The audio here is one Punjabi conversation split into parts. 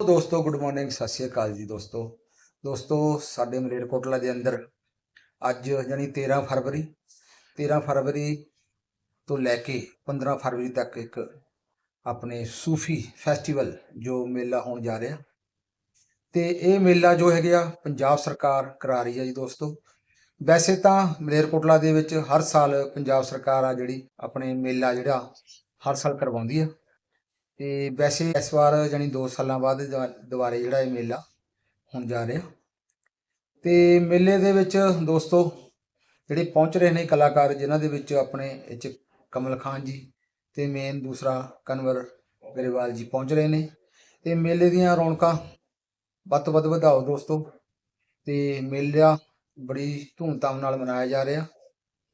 ਦੋਸਤੋ ਗੁੱਡ ਮਾਰਨਿੰਗ ਸਤਿ ਸ਼੍ਰੀ ਅਕਾਲ ਜੀ ਦੋਸਤੋ। ਦੋਸਤੋ, ਸਾਡੇ ਮਲੇਰਕੋਟਲਾ ਦੇ ਅੰਦਰ ਅੱਜ ਯਾਨੀ 13 ਫਰਵਰੀ 13 ਫਰਵਰੀ ਤੋਂ ਲੈ ਕੇ 15 ਫਰਵਰੀ ਤੱਕ ਇੱਕ ਆਪਣੇ ਸੂਫੀ ਫੈਸਟੀਵਲ ਜੋ ਮੇਲਾ ਹੋਣ ਜਾ ਰਿਹਾ। ਤੇ ਇਹ ਮੇਲਾ ਜੋ ਹੈਗਾ ਪੰਜਾਬ ਸਰਕਾਰ ਕਰਾ ਰਹੀ ਹੈ ਜੀ ਦੋਸਤੋ। ਵੈਸੇ ਤਾਂ ਮਲੇਰਕੋਟਲਾ ਦੇ ਵਿੱਚ ਹਰ ਸਾਲ ਪੰਜਾਬ ਸਰਕਾਰ ਆ ਜਿਹੜੀ ਆਪਣੇ ਮੇਲਾ ਜਿਹੜਾ ਹਰ ਸਾਲ ਕਰਵਾਉਂਦੀ ਆ। ਤੇ ਵੈਸੇ ਇਸ ਵਾਰ ਜਾਨੀ 2 ਸਾਲਾਂ ਬਾਅਦ ਦੁਆ- ਦੁਬਾਰੇ ਜਿਹੜਾ ਇਹ ਮੇਲਾ ਹੁਣ ਜਾ ਰਿਹਾ। ਤੇ ਮੇਲੇ ਦੇ ਵਿੱਚ ਦੋਸਤੋ, ਜਿਹੜੇ ਪਹੁੰਚ ਰਹੇ ਨੇ ਕਲਾਕਾਰ, ਜਿਨ੍ਹਾਂ ਦੇ ਵਿੱਚ ਆਪਣੇ 'ਚ ਕਮਲ ਖਾਨ ਜੀ ਤੇ ਮੇਨ ਦੂਸਰਾ ਕਨਵਰ ਗਰੇਵਾਲ ਜੀ ਪਹੁੰਚ ਰਹੇ ਨੇ। ਤੇ ਮੇਲੇ ਦੀਆਂ ਰੌਣਕਾਂ ਵੱਧ ਤੋਂ ਵੱਧ ਵਧਾਓ ਦੋਸਤੋ। ਤੇ ਮੇਲਾ ਬੜੀ ਧੂਮਧਾਮ ਨਾਲ ਮਨਾਇਆ ਜਾ ਰਿਹਾ।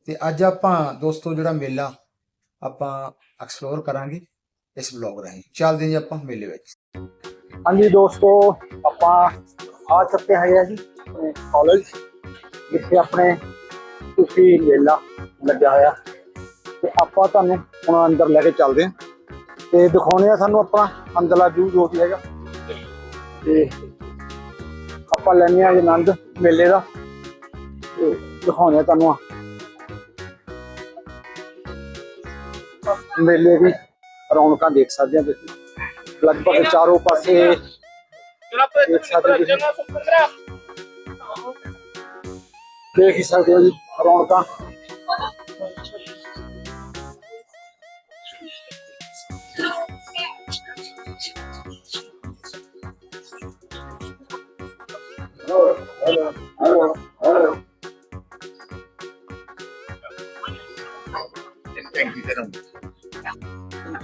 ਤੇ ਅੱਜ ਆਪਾਂ ਦੋਸਤੋ ਜਿਹੜਾ ਮੇਲਾ ਆਪਾਂ ਐਕਸਪਲੋਰ ਕਰਾਂਗੇ। ਇਸ ਬਲੌਗ ਰਾਹੀਂ। ਚੱਲਦੇ ਜੀ ਆਪਾਂ ਮੇਲੇ ਵਿੱਚ। ਹਾਂਜੀ ਦੋਸਤੋ, ਆਪਾਂ ਆ ਚੁੱਕੇ ਹੈਗੇ ਆ ਜੀ ਕਾਲਜ ਜਿੱਥੇ ਆਪਣੇ ਤੁਸੀਂ ਮੇਲਾ ਲੱਗਿਆ ਹੋਇਆ। ਤੇ ਆਪਾਂ ਤੁਹਾਨੂੰ ਹੁਣ ਅੰਦਰ ਲੈ ਕੇ ਚੱਲਦੇ ਹਾਂ ਤੇ ਦਿਖਾਉਣੇ ਆ ਸਾਨੂੰ ਆਪਣਾ ਅੰਦਰਲਾ ਵਿਊ ਜੋ ਵੀ ਹੈਗਾ। ਤੇ ਆਪਾਂ ਲੈਣੇ ਆ ਆਨੰਦ ਮੇਲੇ ਦਾ। ਤੇ ਦਿਖਾਉਣੇ ਆ ਤੁਹਾਨੂੰ ਮੇਲੇ ਦੀ ਰੌਣਕਾਂ ਦੇਖ ਸਕਦੇ ਆ ਤੁਸੀਂ। ਲਗਭਗ ਚਾਰੋਂ ਪਾਸੇ ਦੇਖ ਸਕਦੇ ਹੋ ਤੁਸੀਂ। ਦੇਖ ਹੀ ਸਕਦੇ ਹੋ ਜੀ ਰੌਣਕਾਂ।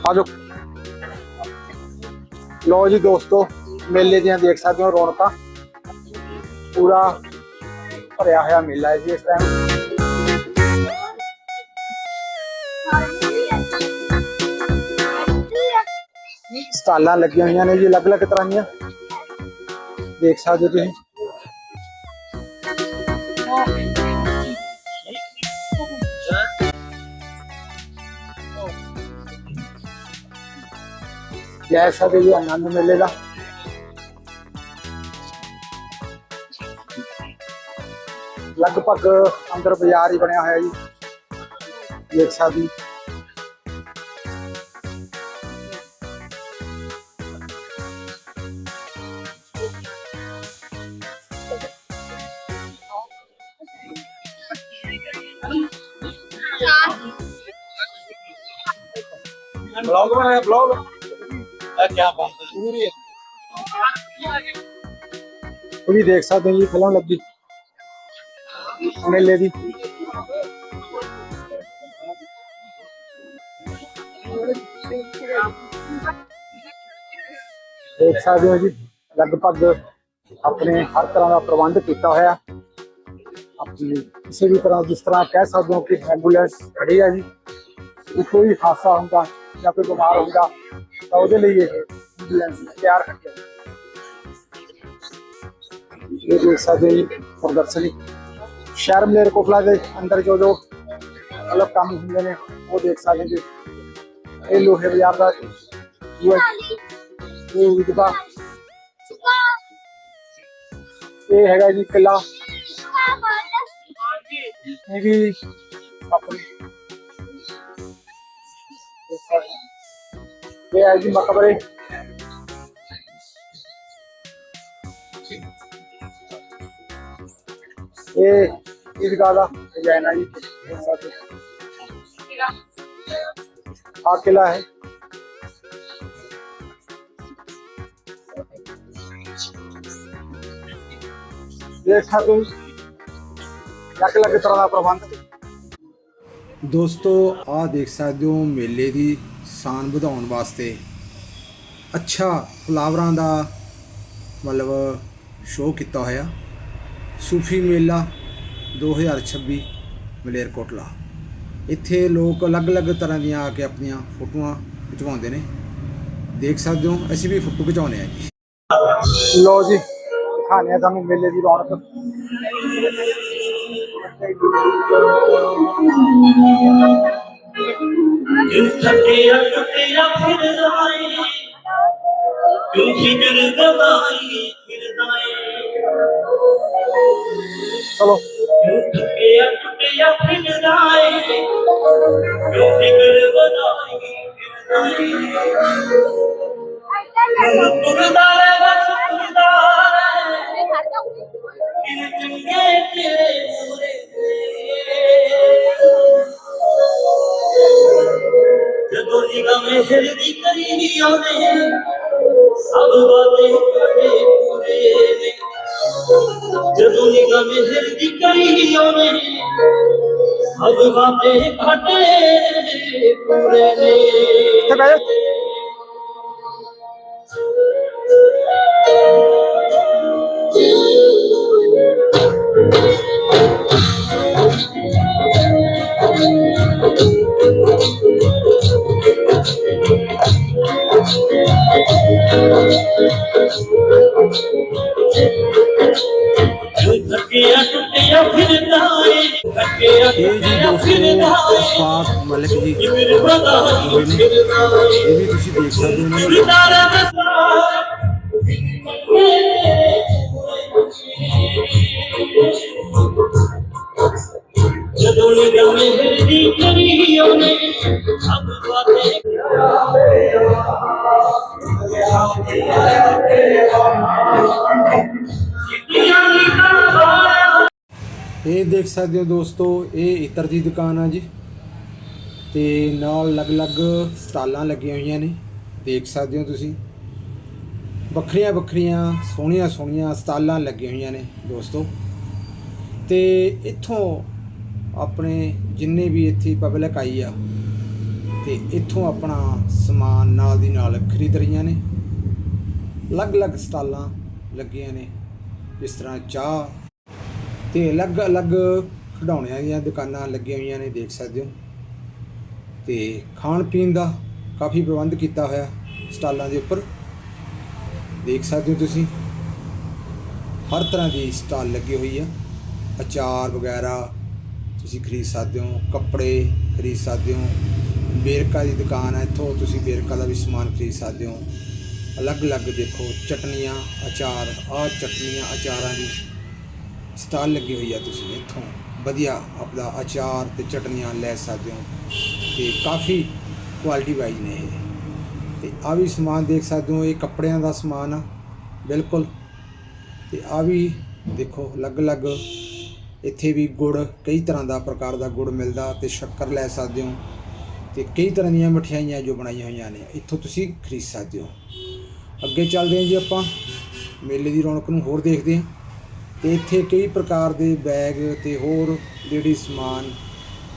ਆਜੋ। ਲੋ ਜੀ ਦੋਸਤੋ, ਮੇਲੇ ਦੀਆਂ ਦੇਖ ਸਕਦੇ ਹੋ ਰੌਣਕਾਂ। ਪੂਰਾ ਭਰਿਆ ਹੋਇਆ ਮੇਲਾ ਹੈ ਜੀ ਇਸ ਟਾਈਮ ਸਟਾਲਾਂ ਲੱਗੀਆਂ ਹੋਈਆਂ ਨੇ ਜੀ, ਅਲੱਗ-ਅਲੱਗ ਤਰ੍ਹਾਂ ਦੀਆਂ। ਦੇਖ ਸਕਦੇ ਹੋ ਤੁਸੀਂ। जैसा भी आनंद मिलेगा। लगभग अंदर बाज़ार ही बनया हुआ जी देख सकते ब्लॉग बनाया ब्लॉग ਇਹ ਕੀ ਬਾਤ ਹੈ। ਜ਼ਰੂਰੀ ਹੈ। ਉਹ ਵੀ ਦੇਖ ਸਕਦੇ ਹੋ ਜੀ, ਫਿਲਮ ਲੱਗੀ। ਮੇਲੇ ਦੀ। ਦੇਖ ਸਕਦੇ ਹੋ ਜੀ, ਲਗਭਗ ਆਪਣੇ ਹਰ ਤਰ੍ਹਾਂ ਦਾ ਪ੍ਰਬੰਧ ਕੀਤਾ ਹੋਇਆ। ਆਪਣੀ ਕਿਸੇ ਵੀ ਤਰ੍ਹਾਂ ਜਿਸ ਤਰ੍ਹਾਂ ਕਹਿ ਸਕਦੇ ਹੋ ਕਿ ਐਂਬੂਲੈਂਸ ਖੜੀ ਹੈ ਜੀ। ਕੋਈ ਹਾਦਸਾ ਹੁੰਦਾ ਜਾਂ ਕੋਈ ਬਿਮਾਰ ਹੁੰਦਾ ਤਾਂ ਉਹਦੇ ਲਈ ਇਹ ਐਂਬੂਲੈਂਸ ਤਿਆਰ ਕਰਕੇ ਇਹ ਦੇਖ ਸਕਦੇ ਹੋ ਜੀ ਪ੍ਰਦਰਸ਼ਨੀ ਸ਼ਹਿਰ ਮਲੇਰਕੋਟਲਾ ਦੇ ਅੰਦਰ ਜੋ ਜੋ ਅਲੱਗ ਕੰਮ ਹੁੰਦੇ ਨੇ ਉਹ ਦੇਖ ਸਕਦੇ ਜੀ ਇਹ ਲੋਹੇ ਬਾਜ਼ਾਰ ਦਾ ਜੋ ਹੈ ਇਹ ਵਿਦਵਾ ਹੈਗਾ ਜੀ ਕਿਲਾ ਇਹ ਇਹ ਈਦਗਾਹ ਦਾ? ਡਿਜ਼ਾਈਨ ਹੈ ਜੀ। ਆਹ ਕਿਲਾ ਹੈ। ਦੇਖ ਹੋ ਅਲੱਗ ਅਲੱਗ ਤਰ੍ਹਾਂ ਦਾ ਪ੍ਰਬੰਧ। ਦੋਸਤੋ ਆਹ ਦੇਖ ਸਕਦੇ ਹੋ ਮੇਲੇ ਦੀ ਸ਼ਾਨ ਵਧਾਉਣ ਵਾਸਤੇ ਅੱਛਾ ਫਲਾਵਰਾਂ ਦਾ ਮਤਲਬ ਸ਼ੋਅ ਕੀਤਾ ਹੋਇਆ। ਸੂਫੀ ਮੇਲਾ 2026 ਮਲੇਰਕੋਟਲਾ। ਇੱਥੇ ਲੋਕ ਅਲੱਗ-ਅਲੱਗ ਤਰ੍ਹਾਂ ਦੀਆਂ ਆ ਕੇ ਆਪਣੀਆਂ ਫੋਟੋਆਂ ਖਿਚਵਾਉਂਦੇ ਨੇ। ਦੇਖ ਸਕਦੇ ਹੋ, ਅਸੀਂ ਵੀ ਫੋਟੋ ਖਿਚਾਉਂਦੇ ਆ ਜੀ। ਲੋ ਜੀ ਦਿਖਾਣੇ ਆ ਤੁਹਾਨੂੰ ਮੇਲੇ ਦੀ ਰੌਣਕ। ਟੁੱਟੀਆਂ ਟੁੱਟੀਆਂ दिल थकिया टुटिया फिर आए तू फिक्र गवाई फिर आए चलो दिल थकिया टुटिया फिर आए तू फिक्र गवाई फिर आए तुरदार बस तुरदार तेरे चंगे तेरे ਨਿਗਾਹ ਮਿਹਰ ਦੀ ਕਰੀ ਉਹਨੇ ਸਭ ਬਾतें ਕਰੇ ਪੂਰੇ ਨੇ। ਜਦੋਂ ਨਿਗਾਹ ਮਿਹਰ ਦੀ ਕਰੀ ਉਹਨੇ ਸਭ ਬਾतें ਕਰੇ ਪੂਰੇ ਨੇ। ਇੱਥੇ ਟੁੱਟਿਆ ਫਿਰਦਾ ਏ ਥੱਕਿਆ ਇਹ ਜੀ ਟੁੱਟਿਆ ਫਿਰਦਾ ਦੋਸਤੋ ਏ ਇਸ਼ਫਾਕ ਮਲਿਕ ਇਹ ਦੇਖ ਸਕਦੇ ਹੋ ਦੋਸਤੋ, ਇਹ ਇਤਰ ਦੀ ਦੁਕਾਨ ਆ ਜੀ। ਤੇ ਨਾਲ ਅਲੱਗ-ਅਲੱਗ ਸਟਾਲਾਂ ਲੱਗੀਆਂ ਹੋਈਆਂ ਨੇ, ਦੇਖ ਸਕਦੇ ਹੋ ਤੁਸੀਂ। ਵੱਖਰੀਆਂ ਵੱਖਰੀਆਂ ਸੋਹਣੀਆਂ ਸੋਹਣੀਆਂ ਸਟਾਲਾਂ ਲੱਗੀਆਂ ਹੋਈਆਂ ਨੇ ਦੋਸਤੋ। ਤੇ ਇੱਥੋਂ ਆਪਣੇ ਜਿੰਨੇ ਵੀ ਇੱਥੇ ਪਬਲਿਕ ਆਈ ਆ, ਤੇ ਇੱਥੋਂ ਆਪਣਾ ਸਮਾਨ ਨਾਲ ਦੀ ਨਾਲ ਖਰੀਦ ਰਹੀਆਂ ਨੇ। ਅਲੱਗ-ਅਲੱਗ ਸਟਾਲਾਂ ਲੱਗੀਆਂ ਨੇ, ਜਿਸ ਤਰ੍ਹਾਂ ਚਾਹ ਤੇ ਅਲੱਗ-ਅਲੱਗ ਖਿਡੌਣਿਆਂ ਦੀਆਂ ਦੁਕਾਨਾਂ ਲੱਗੀਆਂ ਹੋਈਆਂ ਨੇ, ਦੇਖ ਸਕਦੇ ਹੋ। ਤੇ ਖਾਣ ਪੀਣ ਦਾ ਕਾਫੀ ਪ੍ਰਬੰਧ ਕੀਤਾ ਹੋਇਆ ਸਟਾਲਾਂ ਦੇ ਉੱਪਰ। ਦੇਖ ਸਕਦੇ ਹੋ ਤੁਸੀਂ, ਹਰ ਤਰ੍ਹਾਂ ਦੀ ਸਟਾਲ ਲੱਗੀ ਹੋਈ ਆ। ਅਚਾਰ ਵਗੈਰਾ ਤੁਸੀਂ ਖਰੀਦ ਸਕਦੇ ਹੋ, ਕੱਪੜੇ ਖਰੀਦ ਸਕਦੇ ਹੋ। ਬੇਰਕਾ ਦੀ ਦੁਕਾਨ ਹੈ ਇੱਥੋਂ ਤੁਸੀਂ ਬੇਰਕਾ ਦਾ ਵੀ ਸਮਾਨ ਖਰੀਦ ਸਕਦੇ ਹੋ। ਅਲੱਗ-ਅਲੱਗ ਦੇਖੋ, ਚਟਨੀਆਂ, ਅਚਾਰ, ਆਹ ਚਟਨੀਆਂ, ਅਚਾਰਾਂ ਦੀ ਸਟਾਲ ਲੱਗੀ ਹੋਈ ਆ ਤੁਸੀਂ ਇੱਥੋਂ। ਵਧੀਆ ਆਪਦਾ ਅਚਾਰ ਤੇ ਚਟਨੀਆਂ ਲੈ ਸਕਦੇ ਹੋ। ਤੇ ਕਾਫੀ ਕੁਆਲਿਟੀ ਵਾਈਜ਼ ਨੇ ਇਹ। ਤੇ ਆ ਵੀ ਸਮਾਨ ਦੇਖ ਸਕਦੇ ਹੋ, ਇਹ ਕੱਪੜਿਆਂ ਦਾ ਸਮਾਨ ਆ, ਬਿਲਕੁਲ। ਤੇ ਆ ਵੀ ਦੇਖੋ, ਅਲੱਗ-ਅਲੱਗ ਇੱਥੇ ਵੀ ਗੁੜ, ਕਈ ਤਰ੍ਹਾਂ ਦਾ ਪ੍ਰਕਾਰ ਦਾ ਗੁੜ ਮਿਲਦਾ ਤੇ ਸ਼ੱਕਰ ਲੈ ਸਕਦੇ ਹੋ। ਤੇ ਕਈ ਤਰ੍ਹਾਂ ਦੀਆਂ ਮਠਿਆਈਆਂ ਜੋ ਬਣਾਈਆਂ ਹੋਈਆਂ ਨੇ, ਇੱਥੋਂ ਤੁਸੀਂ ਖਰੀਦ ਸਕਦੇ ਹੋ। ਅੱਗੇ ਚੱਲਦੇ ਹਾਂ ਜੀ ਆਪਾਂ। ਮੇਲੇ ਦੀ ਰੌਣਕ ਨੂੰ ਹੋਰ ਦੇਖਦੇ ਹਾਂ। ਤੇ ਇੱਥੇ ਕਈ ਪ੍ਰਕਾਰ ਦੇ ਬੈਗ ਤੇ ਹੋਰ ਜਿਹੜੀ ਸਮਾਨ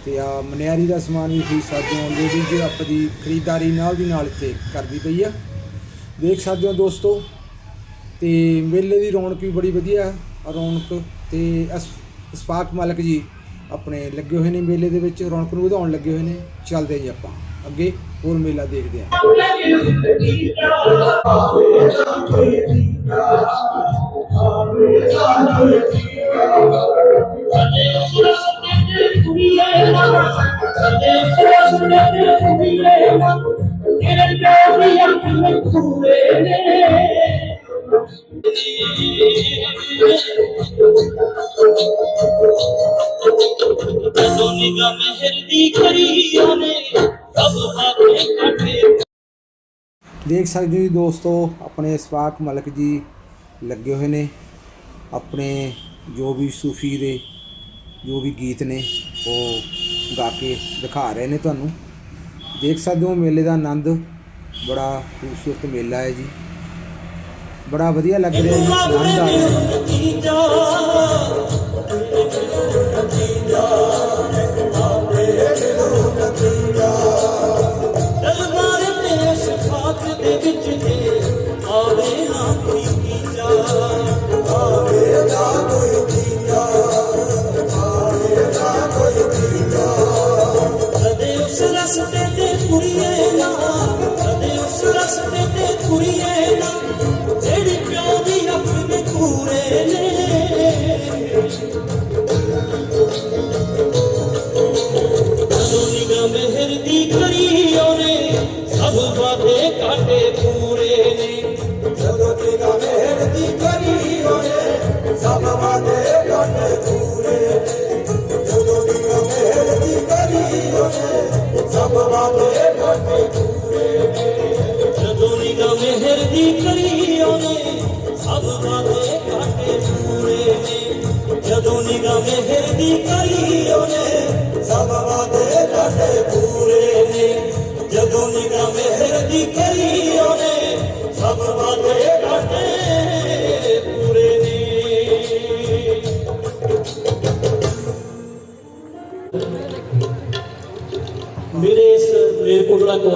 ਤੇ ਆ ਮਨਿਆਰੀ ਦਾ ਸਮਾਨ ਵੀ ਖਰੀਦ ਸਕਦੇ ਹੋ ਲੇਡੀ ਜੀ ਆਪਣੀ ਖਰੀਦਦਾਰੀ ਨਾਲ ਦੀ ਨਾਲ ਇੱਥੇ ਕਰਦੀ ਪਈ ਆ। ਦੇਖ ਸਕਦੇ ਹੋ ਦੋਸਤੋ, ਤੇ ਮੇਲੇ ਦੀ ਰੌਣਕ ਵੀ ਬੜੀ ਵਧੀਆ ਰੌਣਕ ਤੇ ਅਸ- ਅਸਫਾਕ ਮਾਲਕ ਜੀ ਆਪਣੇ ਲੱਗੇ ਹੋਏ ਨੇ ਮੇਲੇ ਦੇ ਵਿੱਚ, ਰੌਣਕ ਨੂੰ ਵਧਾਉਣ ਲੱਗੇ ਹੋਏ ਨੇ। ਚੱਲਦੇ ਜੀ ਆਪਾਂ, ਅੱਗੇ ਹੋਰ ਮੇਲਾ ਦੇਖਦੇ ਹਾਂ। ਜਦੋਂ ਨਿਗਾਹ ਮਿਹਰ ਦੀ ਦੇਖ ਸਕਦੇ ਹੋ ਜੀ ਦੋਸਤੋ, ਆਪਣੇ ਇਸਫਾਕ ਮਲਕ ਜੀ ਲੱਗੇ ਹੋਏ ਨੇ, ਆਪਣੇ ਜੋ ਵੀ ਸੂਫੀ ਦੇ ਜੋ ਵੀ ਗੀਤ ਨੇ, ਉਹ ਗਾ ਕੇ ਦਿਖਾ ਰਹੇ ਨੇ ਤੁਹਾਨੂੰ। ਦੇਖ ਸਕਦੇ ਹੋ ਮੇਲੇ ਦਾ ਆਨੰਦ, ਬੜਾ ਖੂਬਸੂਰਤ ਮੇਲਾ ਹੈ ਜੀ। ਬੜਾ ਵਧੀਆ ਲੱਗ ਰਿਹਾ ਜੀ, ਆਨੰਦ ਆ ਰਿਹਾ। Santo Adeus.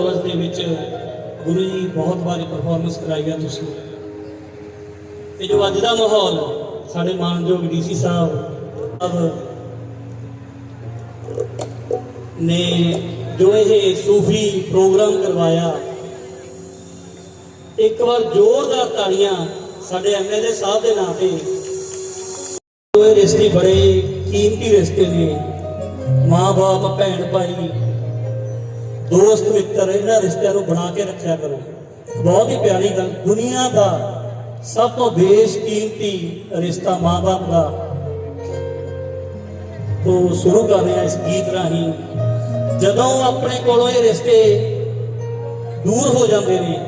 ਮਲੇਰਕੋਟਲਾ ਦੇ ਵਿੱਚ ਗੁਰੂ ਜੀ ਬਹੁਤ ਵਾਰੀ ਪਰਫਾਰਮੈਂਸ ਕਰਾਈ ਆ ਤੁਸੀਂ। ਤੇ ਜੋ ਅੱਜ ਦਾ ਮਾਹੌਲ, ਸਾਡੇ ਮਾਨਯੋਗ ਡੀਸੀ ਸਾਹਿਬ ਸਾਹਿਬ ਨੇ ਜੋ ਇਹ ਸੂਫੀ ਪ੍ਰੋਗਰਾਮ ਕਰਵਾਇਆ, ਇੱਕ ਵਾਰ ਜ਼ੋਰਦਾਰ ਤਾੜੀਆਂ ਸਾਡੇ ਐਮਐਲਏ ਸਾਹਿਬ ਦੇ ਨਾਂ ਤੇ। ਇਹ ਰਿਸ਼ਤੇ ਬੜੇ ਕੀਮਤੀ ਰਿਸ਼ਤੇ ਨੇ। ਮਾਂ-ਬਾਪ ਭੈਣ ਭਾਈ ਦੋਸਤ, ਮਿੱਤਰ, ਇਹਨਾਂ ਰਿਸ਼ਤਿਆਂ ਨੂੰ ਬਣਾ ਕੇ ਰੱਖਿਆ ਕਰੋ। ਬਹੁਤ ਹੀ ਪਿਆਰੀ ਗੱਲ। ਦੁਨੀਆ ਦਾ ਸਭ ਤੋਂ ਬੇਸ਼ਕੀਮਤੀ ਰਿਸ਼ਤਾ ਮਾਂ-ਬਾਪ ਦਾ। ਤੋਂ ਸ਼ੁਰੂ ਕਰ ਰਿਹਾ ਇਸ ਗੀਤ ਰਾਹੀਂ। ਜਦੋਂ ਆਪਣੇ ਕੋਲੋਂ ਇਹ ਰਿਸ਼ਤੇ ਦੂਰ ਹੋ ਜਾਂਦੇ ਨੇ,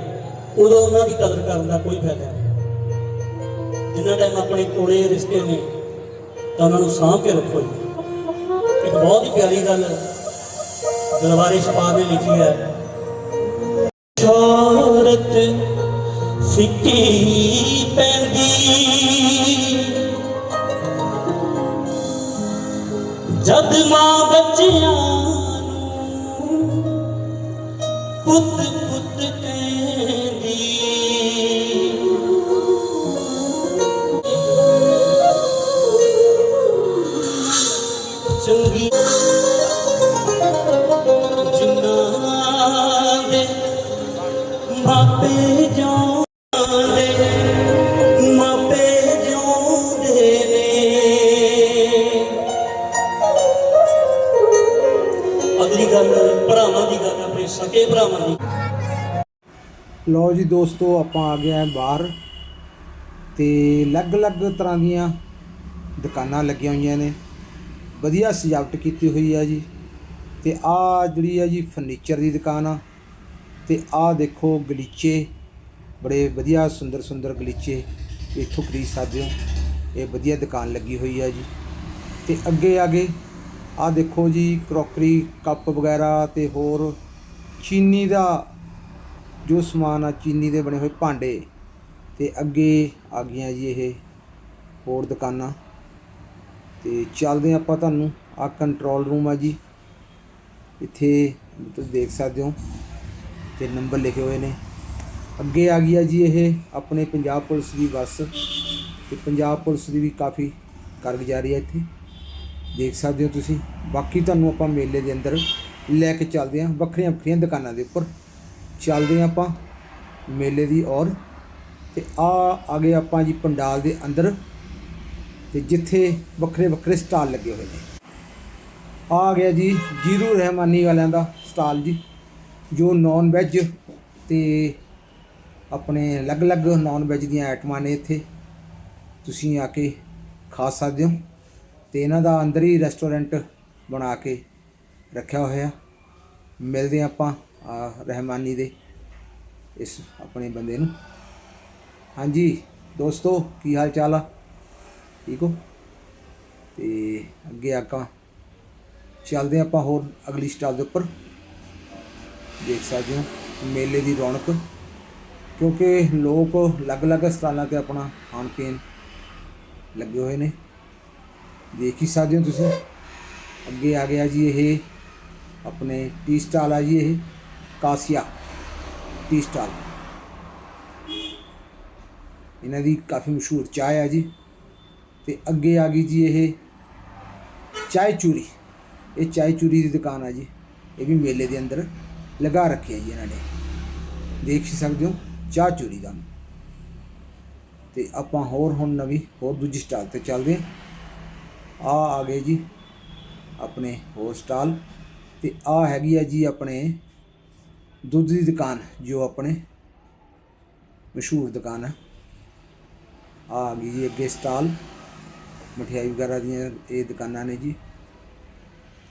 ਉਦੋਂ ਉਹਨਾਂ ਦੀ ਕਦਰ ਕਰਨ ਦਾ ਕੋਈ ਫਾਇਦਾ ਨਹੀਂ। ਜਿੰਨਾ ਟਾਈਮ ਆਪਣੇ ਕੋਲੇ ਇਹ ਰਿਸ਼ਤੇ ਨੇ, ਤਾਂ ਉਹਨਾਂ ਨੂੰ ਸਾਂਭ ਕੇ ਰੱਖੋ ਜੀ। ਇੱਕ ਬਹੁਤ ਹੀ ਪਿਆਰੀ ਗੱਲ ਦਰਬਾਰੇ ਸ਼ਪਾਰ ਨੇ ਲਿਖੀ ਹੈ। ਸ਼ੌਹਰਤ ਸਿੱਕੀ ਪੈਂਦੀ। ਜਦ ਮਾਂ ਬੱਚਿਆਂ ਪੁੱਤ ਲਓ ਜੀ ਦੋਸਤੋ, ਆਪਾਂ ਆ ਗਏ ਆ ਬਾਹਰ ਤੇ ਅਲੱਗ-ਅਲੱਗ ਤਰ੍ਹਾਂ ਦੀਆਂ ਦੁਕਾਨਾਂ ਲੱਗੀਆਂ ਹੋਈਆਂ ਨੇ। ਵਧੀਆ ਸਜਾਵਟ ਕੀਤੀ ਹੋਈ ਆ ਜੀ। ਤੇ ਆ ਜਿਹੜੀ ਆ ਜੀ ਫਰਨੀਚਰ ਦੀ ਦੁਕਾਨ ਆ। ਤੇ ਆ ਦੇਖੋ ਗਲੀਚੇ, ਬੜੇ ਵਧੀਆ ਸੁੰਦਰ ਸੁੰਦਰ ਗਲੀਚੇ ਇੱਥੋਂ ਖਰੀਦ ਸਕਦੇ ਹੋ। ਇਹ ਵਧੀਆ ਦੁਕਾਨ ਲੱਗੀ ਹੋਈ ਆ ਜੀ। ਤੇ ਅੱਗੇ ਆਗੇ ਆ ਦੇਖੋ ਜੀ ਕਰੋਕਰੀ ਕੱਪ ਵਗੈਰਾ ਤੇ ਹੋਰ ਚੀਨੀ ਦਾ ਜੋ ਸਮਾਨ ਆ, ਚੀਨੀ ਦੇ ਬਣੇ ਹੋਏ ਭਾਂਡੇ ਤੇ ਅੱਗੇ ਆ ਗਈਆਂ ਜੀ ਇਹ ਹੋਰ ਦੁਕਾਨਾਂ। ਤੇ ਚੱਲਦੇ ਹਾਂ ਆਪਾਂ ਤੁਹਾਨੂੰ, ਆ ਕੰਟਰੋਲ ਰੂਮ ਆ ਜੀ। ਇੱਥੇ ਤੁਸੀਂ ਦੇਖ ਸਕਦੇ ਹੋ, ਤੇ ਨੰਬਰ ਲਿਖੇ ਹੋਏ ਨੇ। ਅੱਗੇ ਆ ਗਈ ਆ ਜੀ ਇਹ ਆਪਣੇ ਪੰਜਾਬ ਪੁਲਿਸ ਦੀ ਬੱਸ। ਤੇ ਪੰਜਾਬ ਪੁਲਿਸ ਦੀ ਵੀ ਕਾਫੀ ਕਾਰਗੁਜ਼ਾਰੀ ਹੈ ਇੱਥੇ। ਦੇਖ ਸਕਦੇ ਹੋ ਤੁਸੀਂ। ਬਾਕੀ ਤੁਹਾਨੂੰ ਆਪਾਂ ਮੇਲੇ ਦੇ ਅੰਦਰ ਲੈ ਕੇ ਚੱਲਦੇ ਹਾਂ ਵੱਖਰੀਆਂ ਵੱਖਰੀਆਂ ਦੁਕਾਨਾਂ ਦੇ ਉੱਪਰ। ਚੱਲਦੇ ਹਾਂ ਆਪਾਂ ਮੇਲੇ ਦੀ ਔਰ ਤੇ ਆ ਆ ਗਏ ਆਪਾਂ ਜੀ ਪੰਡਾਲ ਦੇ ਅੰਦਰ ਤੇ ਜਿੱਥੇ ਵੱਖਰੇ ਵੱਖਰੇ ਸਟਾਲ ਲੱਗੇ ਹੋਏ ਨੇ। ਆ ਗਿਆ ਜੀ ਜੀਰੂ ਰਹਿਮਾਨੀ ਵਾਲਿਆਂ ਦਾ ਸਟਾਲ ਜੀ, ਜੋ ਨਾਨ ਵੈਜ ਤੇ ਆਪਣੇ ਅਲੱਗ-ਅਲੱਗ ਨਾਨ ਵੈਜ ਦੀਆਂ ਆਈਟਮਾਂ ਨੇ ਇੱਥੇ। ਤੁਸੀਂ ਆ ਕੇ ਖਾ ਸਕਦੇ ਹੋ ਤੇ ਇਹਨਾਂ ਦਾ ਅੰਦਰ ਹੀ ਰੈਸਟੋਰੈਂਟ ਬਣਾ ਕੇ ਰੱਖਿਆ ਹੋਇਆ। ਮਿਲਦੇ ਹਾਂ ਆਪਾਂ ਰਹਿਮਾਨੀ ਦੇ ਇਸ ਆਪਣੇ ਬੰਦੇ ਨੂੰ। ਹਾਂਜੀ, ਦੋਸਤੋ, ਕੀ ਹਾਲ ਚਾਲ ਆ? ਠੀਕ ਹੋ? ਤੇ ਅੱਗੇ ਆਕਾ ਚੱਲਦੇ ਹਾਂ ਆਪਾਂ ਹੋਰ ਅਗਲੀ ਸਟਾਲ ਦੇ ਉੱਪਰ। ਦੇਖ ਸਕਦੇ ਹੋ, ਮੇਲੇ ਦੀ ਰੌਣਕ। ਕਿਉਂਕਿ ਲੋਕ ਅਲੱਗ-ਅਲੱਗ ਸਟਾਲਾਂ ਤੇ ਆਪਣਾ ਖਾਣ ਪੀਣ ਲੱਗੇ ਹੋਏ ਨੇ। ਦੇਖ ਹੀ ਸਕਦੇ ਹੋ ਤੁਸੀਂ। ਅੱਗੇ ਆ ਗਿਆ ਜੀ ਇਹ, ਆਪਣੇ ਟੀ ਸਟਾਲ ਆ ਜੀ ਇਹ। Kasia tea stall. ਇਹਨਾਂ ਦੀ ਕਾਫੀ ਮਸ਼ਹੂਰ ਚਾਹ ਹੈ ਜੀ। ਤੇ ਅੱਗੇ ਆ ਗਈ ਜੀ ਇਹ ਚਾय ਚੂਰੀ। ਇਹ ਚਾय ਚੂਰੀ ਦੀ ਦੁਕਾਨ ਆ ਜੀ। ਇਹ ਵੀ ਮੇਲੇ ਦੇ ਅੰਦਰ ਲਗਾ ਰੱਖੀ ਹੈ ਜੀ ਇਹਨਾਂ ਨੇ। ਦੇਖ ਸਕਦੇ ਹੋ, ਚਾਹ ਚੂਰੀ ਦਾ। ਤੇ ਆਪਾਂ ਹੋਰ ਹੁਣ ਨਵੀਂ, ਹੋਰ ਦੂਜੀ ਸਟਾਲ ਤੇ ਚੱਲਦੇ ਹਾਂ। ਆ ਆ ਗਏ ਜੀ ਆਪਣੇ ਹੋਰ ਸਟਾਲ। ਤੇ ਆ ਹੈਗੀ ਆ ਜੀ ਆਪਣੇ ਦੁੱਧ ਦੀ ਦੁਕਾਨ ਜੋ ਆਪਣੇ ਮਸ਼ਹੂਰ ਦੁਕਾਨ ਹੈ। ਆ ਗਈ ਜੀ ਅੱਗੇ ਸਟਾਲ, ਮਠਿਆਈ ਵਗੈਰਾ ਦੀਆਂ ਇਹ ਦੁਕਾਨਾਂ ਨੇ ਜੀ।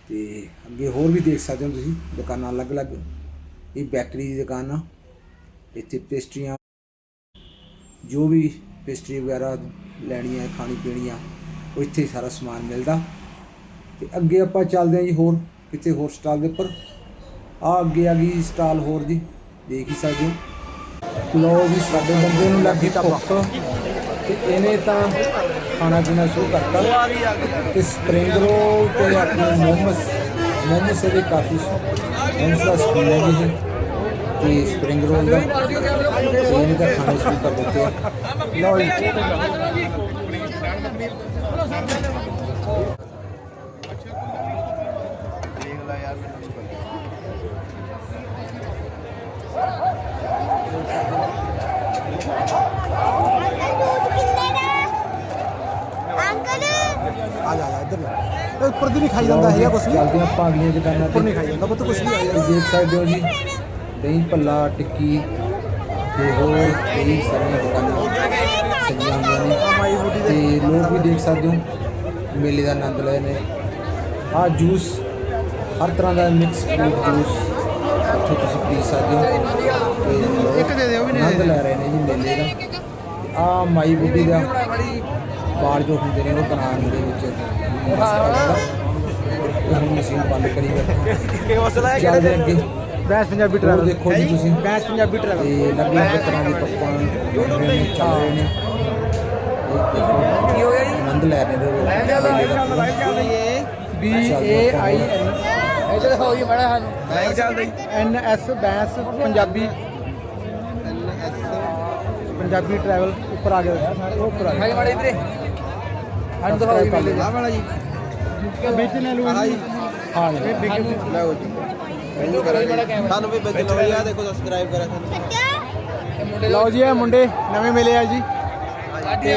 ਤੇ ਅੱਗੇ ਹੋਰ ਵੀ ਦੇਖ ਸਕਦੇ ਹੋ ਤੁਸੀਂ, ਦੁਕਾਨਾਂ ਅਲੱਗ-ਅਲੱਗ। ਇਹ ਬੇਕਰੀ ਦੀ ਦੁਕਾਨ ਆ, ਇੱਥੇ ਪੇਸਟਰੀਆਂ, ਜੋ ਵੀ ਪੇਸਟਰੀ ਵਗੈਰਾ ਲੈਣੀ ਹੈ ਖਾਣੀ ਪੀਣੀ ਆ ਉਹ ਇੱਥੇ ਸਾਰਾ ਸਮਾਨ ਮਿਲਦਾ। ਤੇ ਅੱਗੇ ਆਪਾਂ ਚੱਲਦੇ ਹਾਂ ਜੀ ਹੋਰ, ਕਿਤੇ ਹੋਰ ਸਟਾਲ ਦੇ ਉੱਪਰ। ਆ ਅੱਗੇ ਆ ਗਈ ਸਟਾਲ ਹੋਰ ਜੀ, ਦੇਖ ਹੀ ਸਕਦੇ ਹੋ। ਲੋ ਵੀ ਸਾਡੇ ਬੰਦੇ ਨੂੰ ਲੱਗੀ ਭੁੱਖ। ਤੇ ਇਹਨੇ ਤਾਂ ਖਾਣਾ ਪੀਣਾ ਸ਼ੁਰੂ ਕਰਤਾ। ਤੇ ਸਪਰਿੰਗ ਰੋਲ ਤੇ ਆਪਣੇ ਮੋਮਸ ਮੋਮਸ ਇਹਦੇ ਕਾਫੀ ਮੋਮਸ ਸਕੂਲ ਹੈ ਜੀ। ਤੇ ਸਪਰਿੰਗ ਰੋਲ ਦਾ ਇਹਨੇ ਤਾਂ ਖਾਣਾ ਸ਼ੁਰੂ ਕਰ ਦਿੱਤੇ। ਆ ਜੀ। ਇਹ ਉੱਪਰ ਦੀ ਨਹੀਂ ਖਾਈ ਜਾਂਦਾ ਹੈਗਾ ਕੁਛ ਨਹੀਂ ਚੱਲਦੇ ਆਪਾਂ ਅਗਲੀਆਂ ਦੁਕਾਨਾਂ ਉੱਪਰ ਤੇ ਨਹੀਂ ਖਾਈ ਜਾਂਦਾ ਪੁੱਤ ਕੁਛ ਨਹੀਂ ਆਇਆ ਤੁਸੀਂ ਦੇਖ ਸਕਦੇ ਹੋ ਜੀ। ਦਹੀਂ ਭੱਲਾ ਟਿੱਕੀ ਤੇ ਹੋਰ ਕਈ ਸਾਰੀਆਂ ਦੁਕਾਨਾਂ। ਸਜੀਆਂ ਹੋਈਆਂ ਨੇ ਮਾਈ ਬੁੱਢੀ ਦੇ ਤੇ ਲੋਕ ਵੀ ਦੇਖ ਸਕਦੇ ਹੋ ਮੇਲੇ ਦਾ ਆਨੰਦ ਲੈ ਰਹੇ ਨੇ। ਆਹ ਜੂਸ ਹਰ ਤਰ੍ਹਾਂ ਦਾ ਮਿਕਸ ਫਰੂਟ ਜੂਸ ਇੱਥੇ ਤੁਸੀਂ ਪੀ ਸਕਦੇ ਹੋ। ਤੇ ਇੱਕ ਦੇ ਦਿਓ ਵੀ ਨਹੀਂ ਆਨੰਦ ਲੈ ਰਹੇ ਨੇ ਜੀ ਮੇਲੇ ਦਾ। ਆ ਮਾਈ ਬੁੱਢੀ ਦਾ ਬਾਲ ਜੋ ਹੁੰਦੇ ਨੇ ਉਹ ਬਣਾਉਣ ਦੇ ਵਿੱਚ। ਇਹ ਹੁਣ ਮਸ਼ੀਨ ਬੰਦ ਕਰੀ ਬੈਠੇ ਕਿ ਹੌਸਲਾ ਚੱਲਦੇ ਅੱਗੇ ਬੈਸ ਪੰਜਾਬੀ ਟਰੈਵਲ ਦੇਖੋ ਜੀ ਤੁਸੀਂ। ਬੈਸ ਪੰਜਾਬੀ ਟਰੈਵਲ ਤੇ ਲੱਗੇ ਤਰ੍ਹਾਂ ਦੇ ਬਣ ਰਹੇ ਨੇ ਚੱਲ ਰਹੇ ਨੇ। ਕੀ ਹੋ ਗਿਆ ਜੀ? ਆਨੰਦ ਲੈ ਰਹੇ ਨੇ ਬੀ ਏ ਆਈ ਐਨ ਇਹ ਦਿਖਾਓ ਜੀ ਬੜਾ ਸਾਨੂੰ। ਲਾਈਵ ਚੱਲਦਾ ਐਨ ਐਸ ਬੈਸ ਪੰਜਾਬੀ। ਪੰਜਾਬੀ ਟਰੈਵਲ ਉੱਪਰ ਆ ਗਿਆ। ਉਹ ਉੱਪਰ ਆ ਗਿਆ। ਮਾੜੇ ਵੀਰੇ ਸਾਨੂੰ ਦਿਖਾਓ ਜੀ ਮੇਲੇ ਆ ਵਾਲਾ ਜੀ। ਵਿੱਚ ਲੈ ਲਓ ਜੀ। ਹਾਂ ਜੀ। ਲਓ ਜੀ। ਸਾਨੂੰ ਵੀ ਵਿੱਚ ਲਓ ਯਾ ਦੇਖੋ ਸਬਸਕ੍ਰਾਈਬ ਕਰਿਆ ਸਾਨੂੰ। ਲਓ ਜੀ ਇਹ ਮੁੰਡੇ ਨਵੇਂ ਮਿਲੇ ਆ ਜੀ। ਤੇ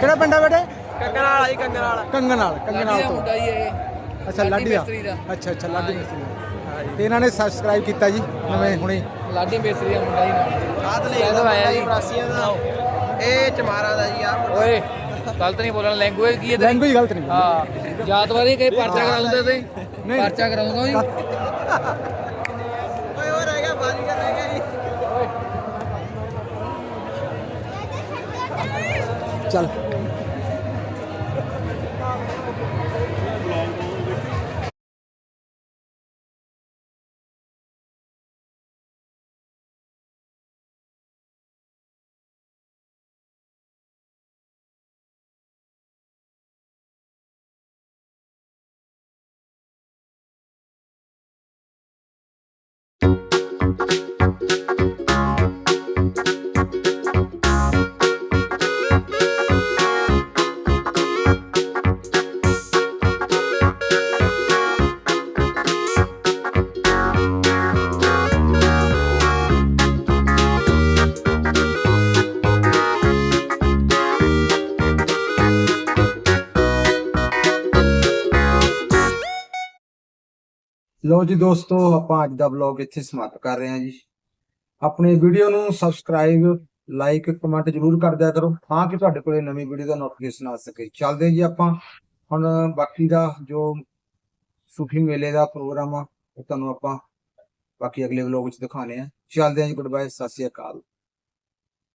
ਕਿਹੜਾ ਪਿੰਡ ਆ ਬੇਟੇ? ਜੀ ਕੰਗਣ ਵਾਲਾ। ਕੰਗਨਾਲ ਕੰਗਨਾਲ ਤੋਂ। ਅੱਛਾ ਲਾਡੀ ਦਾ? ਅੱਛਾ ਅੱਛਾ ਲਾਡੀ ਮਿਸਤਰੀ ਦਾ। ਤੇ ਇਹਨਾਂ ਨੇ ਸਬਸਕ੍ਰਾਈਬ ਕੀਤਾ ਜੀ ਨਵੇਂ ਹੁਣੇ। ਲਾਡੀ ਬੇਸਰੀ ਦਾ ਮੁੰਡਾ ਹੀ ਨਾਲ ਆਹ ਤਾਂ ਇਹਦਾ ਆਇਆ ਜੀ। ਬਰਾਸੀਆਂ ਦਾ। ਇਹ ਚਮਾਰਾ ਦਾ ਜੀ ਆ ਓਏ। ਗਲਤ ਨਹੀਂ ਬੋਲਣਾ ਲੈਂਗੁਏਜ ਕੀ ਹੈ ਤੇਰੀ? ਲੈਂਗੁਏਜ ਗਲਤ ਨਹੀਂ। ਹਾਂ ਜਾਤਵਾਦੀ ਕਈ ਪਰਚਾ ਕਰਾਉਂਦੇ ਤੇ? ਨਹੀਂ। ਪਰਚਾ ਕਰਾਉਂਗਾ ਜੀ ਓਏ ਹੋ ਰਹਿ ਗਿਆ ਬਾਜੀ ਕਰ ਰਹਿ ਗਿਆ ਜੀ। ਚੱਲ। ਲੋ ਜੀ ਦੋਸਤੋ, ਆਪਾਂ ਅੱਜ ਦਾ ਵਲੌਗ ਇੱਥੇ ਸਮਾਪਤ ਕਰ ਰਹੇ ਹਾਂ ਜੀ। ਆਪਣੇ ਵੀਡੀਓ ਨੂੰ ਸਬਸਕ੍ਰਾਈਬ ਲਾਈਕ ਕਮੈਂਟ ਜਰੂਰ ਕਰ ਦਿਆ ਕਰੋ, ਤਾਂ ਕਿ ਤੁਹਾਡੇ ਕੋਲੇ ਨਵੀਂ ਵੀਡੀਓ ਦਾ ਨੋਟੀਫਿਕੇਸ਼ਨ ਆ ਸਕੇ। ਚੱਲਦੇ ਜੀ ਆਪਾਂ। ਹੁਣ ਬਾਕੀ ਦਾ ਜੋ ਸੁਖੀ ਮੇਲੇ ਦਾ ਪ੍ਰੋਗਰਾਮ ਆ, ਉਹ ਤੁਹਾਨੂੰ ਆਪਾਂ ਬਾਕੀ ਅਗਲੇ ਵਲੌਗ ਵਿੱਚ ਦਿਖਾਣੇ ਆ ਚੱਲਦੇ ਹਾਂ ਜੀ ਗੁੱਡ ਬਾਏ ਸਤਿ ਸ਼੍ਰੀ ਅਕਾਲ।